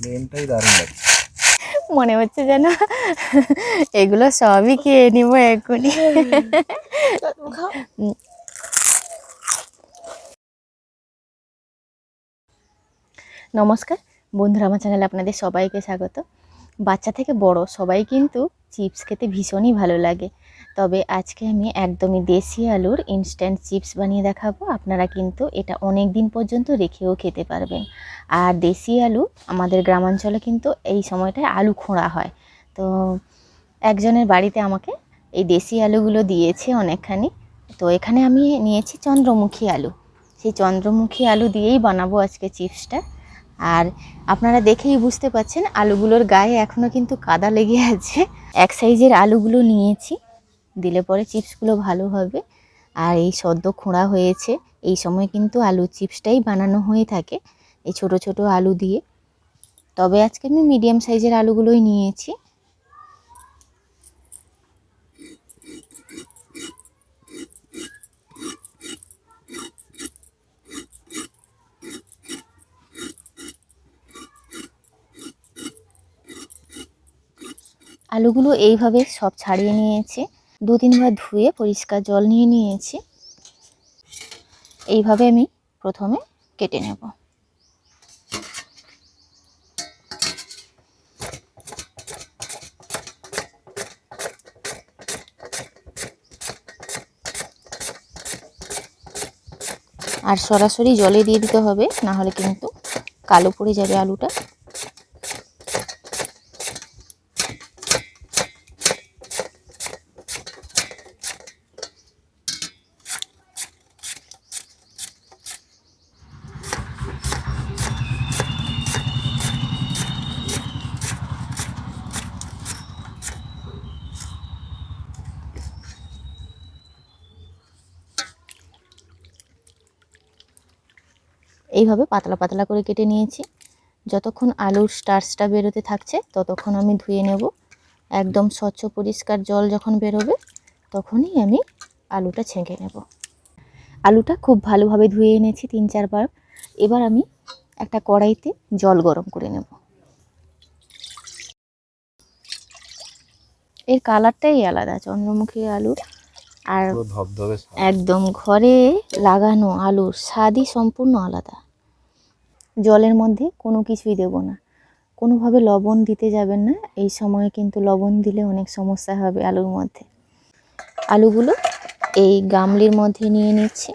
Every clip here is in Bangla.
প্লেনটাই দারুণ লাগছে মনে হচ্ছে যেন এগুলো সবই খেয়ে নিবো উম। নমস্কার, বন্ধুরা, আমার চ্যানেলে আপনাদের সবাইকে স্বাগত। বাচ্চা থেকে বড় সবাই কিন্তু চিপস খেতে ভীষণই ভালো লাগে। তবে আজকে আমি একদমই দেশি আলুর ইনস্ট্যান্ট চিপস বানিয়ে দেখাবো। আপনারা কিন্তু এটা অনেক দিন পর্যন্ত রেখেও খেতে পারবেন। আর দেশি আলু আমাদের গ্রামাঞ্চলে কিন্তু এই সময়টায় আলু খোঁড়া হয়। তো একজনের বাড়িতে আমাকে এই দেশি আলুগুলো দিয়েছে অনেকখানি। তো এখানে আমি নিয়েছি চন্দ্রমুখী আলু। সেই চন্দ্রমুখী আলু দিয়েই বানাবো আজকে চিপসটা। আর আপনারা দেখেই বুঝতে পাচ্ছেন, আলুগুলোর গায়ে এখনও কিন্তু কাদা লেগে আছে। এক সাইজের আলুগুলো নিয়েছি। দিলে পরে চিপসগুলো ভালো হবে। আর এই সদ্য খোঁড়া হয়েছে, এই সময় কিন্তু আলু চিপসটাই বানানো হয়ে থাকে, এই ছোট ছোট আলু দিয়ে। তবে আজকে আমি মিডিয়াম সাইজের আলুগুলোই নিয়েছি। আলুগুলো এইভাবে সব ছাড়িয়ে নিয়েছি। দু তিনবার ধুয়ে পরিষ্কার জল নিয়ে নিয়েছি। এইভাবে আমি প্রথমে কেটে নেব। আর সরাসরি জলে দিয়ে দিতে হবে না হলে কিন্তু কালো পড়ে যাবে আলুটা। এইভাবে পাতলা পাতলা করে কেটে নিয়েছি। যতক্ষণ আলুর স্টার্চটা বেরোতে থাকছে ততক্ষণ আমি ধুয়ে নেব। একদম স্বচ্ছ পরিষ্কার জল যখন বেরোবে তখনই আমি আলুটা ছেঁকে নেব। আলুটা খুব ভালোভাবে ধুয়ে এনেছি তিন চারবার। এবার আমি একটা কড়াইতে জল গরম করে নেব। এর কালারটাই আলাদা চন্দ্রমুখী আলুর আর। একদম ঘরে লাগানো আলুর স্বাদই সম্পূর্ণ আলাদা। জলের মধ্যে কোনো কিছুই দেব না। কোনোভাবে লবণ দিতে যাবেন না। এই সময়ে কিন্তু লবণ দিলে অনেক সমস্যা হবে আলুর মধ্যে। আলুগুলো এই গামলির মধ্যে নিয়ে নিচ্ছে।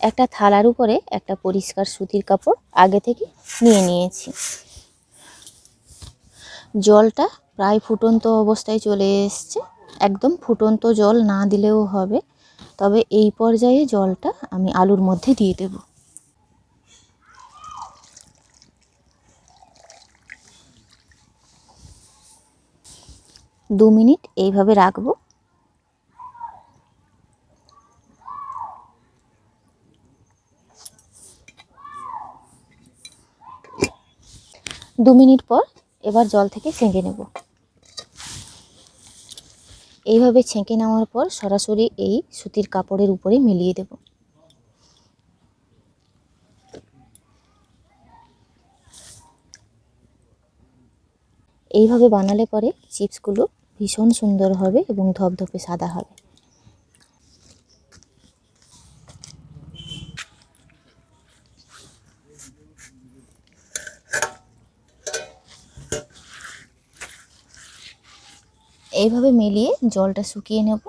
একটা থালার উপরে একটা পরিষ্কার সুতির কাপড় আগে থেকে নিয়ে নিয়েছি। জলটা প্রায় ফুটন্ত অবস্থায় চলে এসছে। একদম ফুটন্ত জল না দিলেও হবে। তবে এই পর্যায়ে জলটা আমি আলুর মধ্যে দিয়ে দেব। দু মিনিট এইভাবে রাখব। দু মিনিট পর এবার জল থেকে ছেঁকে নেব। এইভাবে ছেঁকে নেওয়ার পর সরাসরি এই সুতির কাপড়ের উপরে মিলিয়ে দেব। এইভাবে বানালে পরে চিপসগুলো ভীষণ সুন্দর হবে এবং ধপধপে সাদা হবে। এইভাবে মিলিয়ে জলটা শুকিয়ে নেব।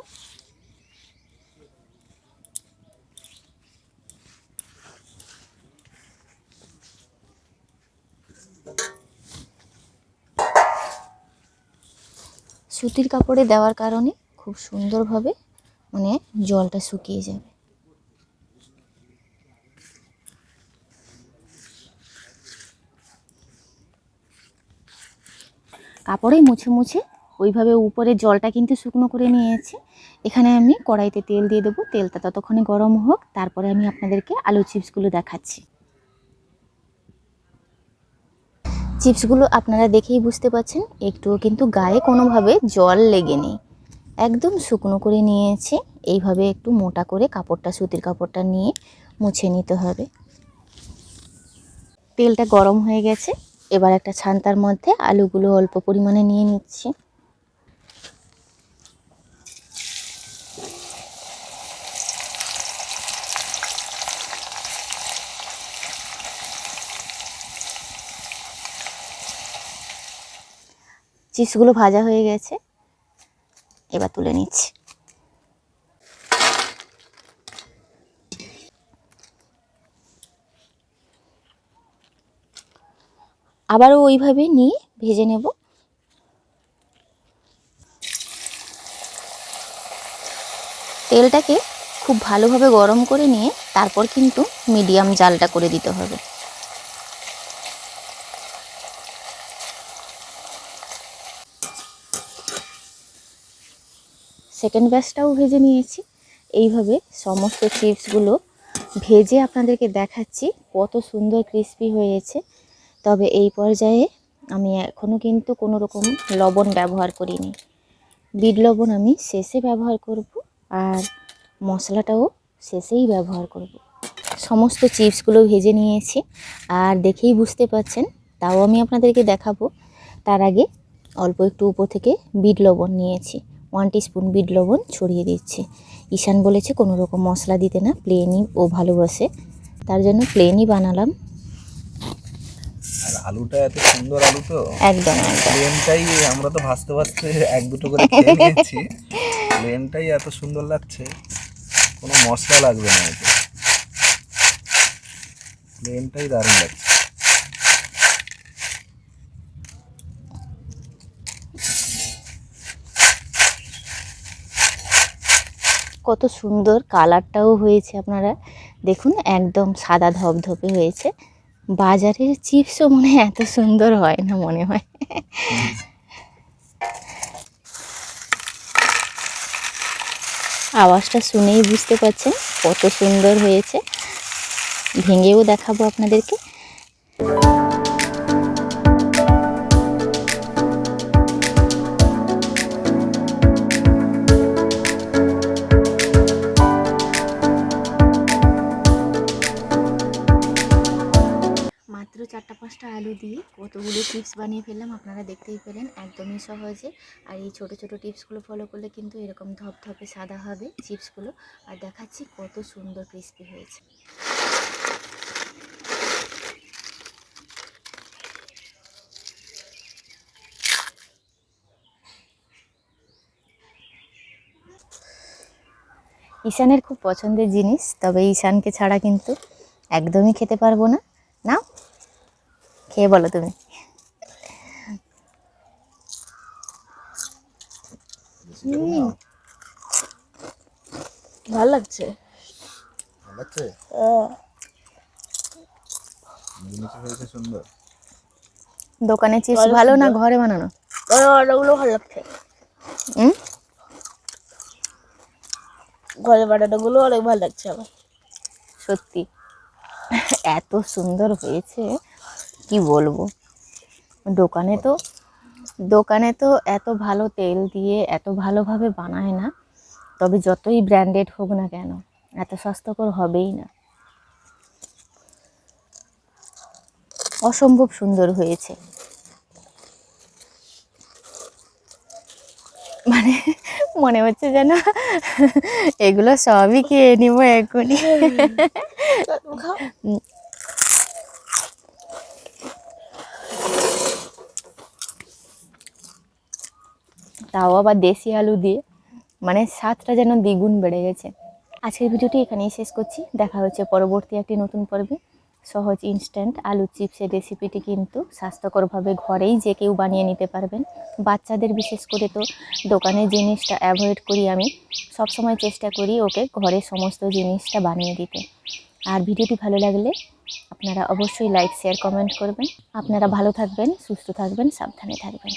সুতির কাপড়ে দেওয়ার কারণে খুব সুন্দরভাবে মানে জলটা শুকিয়ে যাবে। কাপড়ে মুছে মুছে ওইভাবে উপরে জলটা কিন্তু শুকনো করে নিয়েছি। এখানে আমি কড়াইতে তেল দিয়ে দেবো। তেলটা ততক্ষণে গরম হোক, তারপরে আমি আপনাদেরকে আলু চিপসগুলো দেখাচ্ছি। চিপসগুলো আপনারা দেখেই বুঝতে পারছেন একটুও কিন্তু গায়ে কোনোভাবে জল লেগে নেই একদম শুকনো করে নিয়েছি। এইভাবে একটু মোটা করে কাপড়টা, সুতির কাপড়টা নিয়ে মুছে নিতে হবে। তেলটা গরম হয়ে গেছে। এবার একটা ছান্তার মধ্যে আলুগুলো অল্প পরিমাণে নিয়ে নিচ্ছি। চিপসগুলো ভাজা হয়ে গেছে। এবার তুলে নিচ্ছি। আবারও ওইভাবে নিয়ে ভেজে নেব। তেলটাকে খুব ভালোভাবে গরম করে নিয়ে তারপর কিন্তু মিডিয়াম জালটা করে দিতে হবে। সেকেন্ড ব্যাচটাও ভেজে নিয়েছি। এইভাবে সমস্ত চিপসগুলো ভেজে আপনাদেরকে দেখাচ্ছি কত সুন্দর ক্রিস্পি হয়েছে। তবে এই পর্যায়ে আমি এখনও কিন্তু কোনো রকম লবণ ব্যবহার করিনি। বিট লবণ আমি শেষে ব্যবহার করব আর মশলাটাও শেষেই ব্যবহার করব। সমস্ত চিপসগুলো ভেজে নিয়েছি আর দেখেই বুঝতে পাচ্ছেন, তাও আমি আপনাদেরকে দেখাবো। তার আগে অল্প একটু উপর থেকে বিট লবণ নিয়েছি। ওয়ান স্পুন বিট লবণ ছড়িয়ে দিচ্ছি। ঈশান বলেছে কোনো রকম মশলা দিতে না প্লেনই ও ভালোবাসে তার জন্য প্লেনই বানালাম। আর আলুটা এত সুন্দর আলু তো। একদম একদম। প্লেনটাই আমরা তো ভাজতে ভাজতে এক দুটো করে খেয়ে নিয়েছি। প্লেনটাই এত সুন্দর লাগছে কোনো মশলা লাগবে না এতে। প্লেনটাই দারুণ লাগছে। কত সুন্দর কালারটাও হয়েছে আপনারা। দেখুন, একদম সাদা ধপধপে হয়েছে। বাজারের চিপসও মনে এত সুন্দর হয় না মনে হয়? আওয়াজটা শুনেই বুঝতে পারছেন কত সুন্দর হয়েছে। ভেঙেও দেখাবো আপনাদেরকে। আলু দিয়ে কতগুলো টিপস বানিয়ে ফেললাম, আপনারা দেখতেই পেলেন একদমই সহজে। আর এই ছোট ছোট টিপসগুলো ফলো করলে কিন্তু এরকম ধপধপে সাদা হবে চিপসগুলো আর দেখাচ্ছি কত সুন্দর ক্রিস্পি হয়েছে। ঈশানের খুব পছন্দের জিনিস, তবে ঈশানকে ছাড়া কিন্তু একদমই খেতে পারব না। না খেয়ে বলো তুমি? ভালো লাগছে। ভালো লাগছে? সুন্দর। দোকানে চিপস ভালো না ঘরে বানানো? ওগুলো ভালো লাগছে। হুম? ঘরে বানানোগুলো অনেক ভালো লাগছে আমার। সত্যি। এত সুন্দর হয়েছে। কি বলব? দোকানে তো দোকানে তো এত ভালো তেল দিয়ে এত ভালোভাবে বানায় না তবে যতই ব্র্যান্ডেড হোক না কেন এত স্বাস্থ্যকর হবেই না। অসম্ভব সুন্দর হয়েছে। মানে মনে হচ্ছে যেন এগুলো সবই খেয়ে নিব এক্ষুনি তাও আবার দেশি আলু দিয়ে মানে স্বাদটা যেন দ্বিগুণ বেড়ে গেছে। আজকের ভিডিওটি এখানেই শেষ করছি। দেখা হচ্ছে পরবর্তী একটি নতুন পর্বে। সহজ ইনস্ট্যান্ট আলু চিপসের রেসিপিটি কিন্তু স্বাস্থ্যকরভাবে ঘরেই যে কেউ বানিয়ে নিতে পারবেন। বাচ্চাদের বিশেষ করে তো দোকানের জিনিসটা অ্যাভয়েড করি আমি। সবসময় চেষ্টা করি ওকে ঘরে সমস্ত জিনিসটা বানিয়ে দিতে। আর ভিডিওটি ভালো লাগলে আপনারা অবশ্যই লাইক শেয়ার কমেন্ট করবেন। আপনারা ভালো থাকবেন, সুস্থ থাকবেন, সাবধানে থাকবেন।